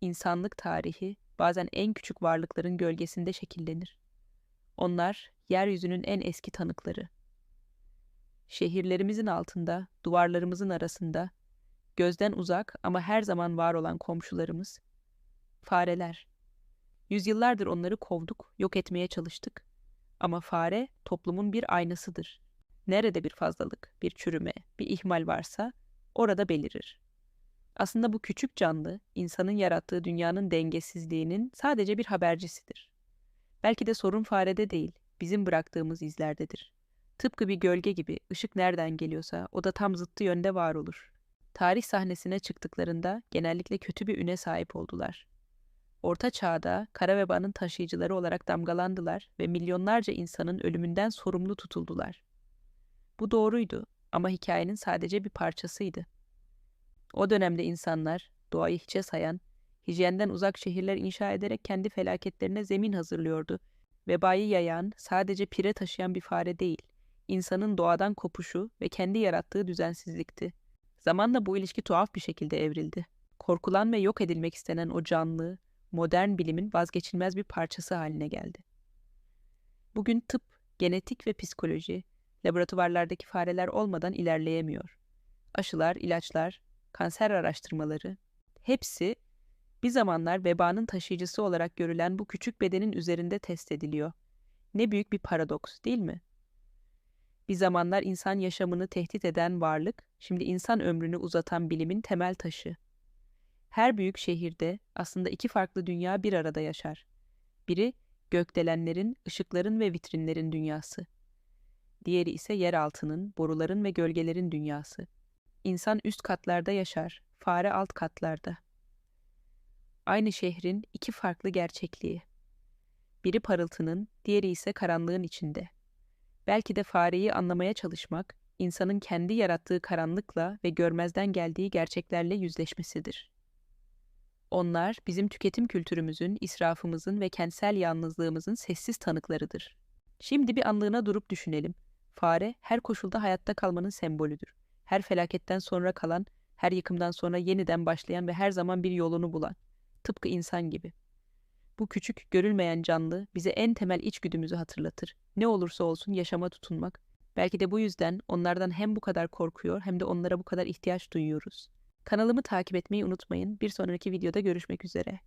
insanlık tarihi bazen en küçük varlıkların gölgesinde şekillenir. Onlar yeryüzünün en eski tanıkları. Şehirlerimizin altında, duvarlarımızın arasında, gözden uzak ama her zaman var olan komşularımız, fareler. Yüzyıllardır onları kovduk, yok etmeye çalıştık. Ama fare toplumun bir aynasıdır. Nerede bir fazlalık, bir çürüme, bir ihmal varsa orada belirir. Aslında bu küçük canlı, insanın yarattığı dünyanın dengesizliğinin sadece bir habercisidir. Belki de sorun farede değil, bizim bıraktığımız izlerdedir. Tıpkı bir gölge gibi ışık nereden geliyorsa o da tam zıttı yönde var olur. Tarih sahnesine çıktıklarında genellikle kötü bir üne sahip oldular. Orta çağda kara vebanın taşıyıcıları olarak damgalandılar ve milyonlarca insanın ölümünden sorumlu tutuldular. Bu doğruydu ama hikayenin sadece bir parçasıydı. O dönemde insanlar doğayı hiçe sayan, hijyenden uzak şehirler inşa ederek kendi felaketlerine zemin hazırlıyordu. Vebayı yayan, sadece pire taşıyan bir fare değil, insanın doğadan kopuşu ve kendi yarattığı düzensizlikti. Zamanla bu ilişki tuhaf bir şekilde evrildi. Korkulan ve yok edilmek istenen o canlı, modern bilimin vazgeçilmez bir parçası haline geldi. Bugün tıp, genetik ve psikoloji, laboratuvarlardaki fareler olmadan ilerleyemiyor. Aşılar, ilaçlar, kanser araştırmaları, hepsi bir zamanlar vebanın taşıyıcısı olarak görülen bu küçük bedenin üzerinde test ediliyor. Ne büyük bir paradoks, değil mi? Bir zamanlar insan yaşamını tehdit eden varlık, şimdi insan ömrünü uzatan bilimin temel taşı. Her büyük şehirde aslında iki farklı dünya bir arada yaşar. Biri gökdelenlerin, ışıkların ve vitrinlerin dünyası. Diğeri ise yer altının, boruların ve gölgelerin dünyası. İnsan üst katlarda yaşar, fare alt katlarda. Aynı şehrin iki farklı gerçekliği. Biri parıltının, diğeri ise karanlığın içinde. Belki de fareyi anlamaya çalışmak, insanın kendi yarattığı karanlıkla ve görmezden geldiği gerçeklerle yüzleşmesidir. Onlar bizim tüketim kültürümüzün, israfımızın ve kentsel yalnızlığımızın sessiz tanıklarıdır. Şimdi bir anlığına durup düşünelim. Fare her koşulda hayatta kalmanın sembolüdür. Her felaketten sonra kalan, her yıkımdan sonra yeniden başlayan ve her zaman bir yolunu bulan. Tıpkı insan gibi. Bu küçük, görülmeyen canlı bize en temel içgüdümüzü hatırlatır. Ne olursa olsun yaşama tutunmak. Belki de bu yüzden onlardan hem bu kadar korkuyor hem de onlara bu kadar ihtiyaç duyuyoruz. Kanalımı takip etmeyi unutmayın. Bir sonraki videoda görüşmek üzere.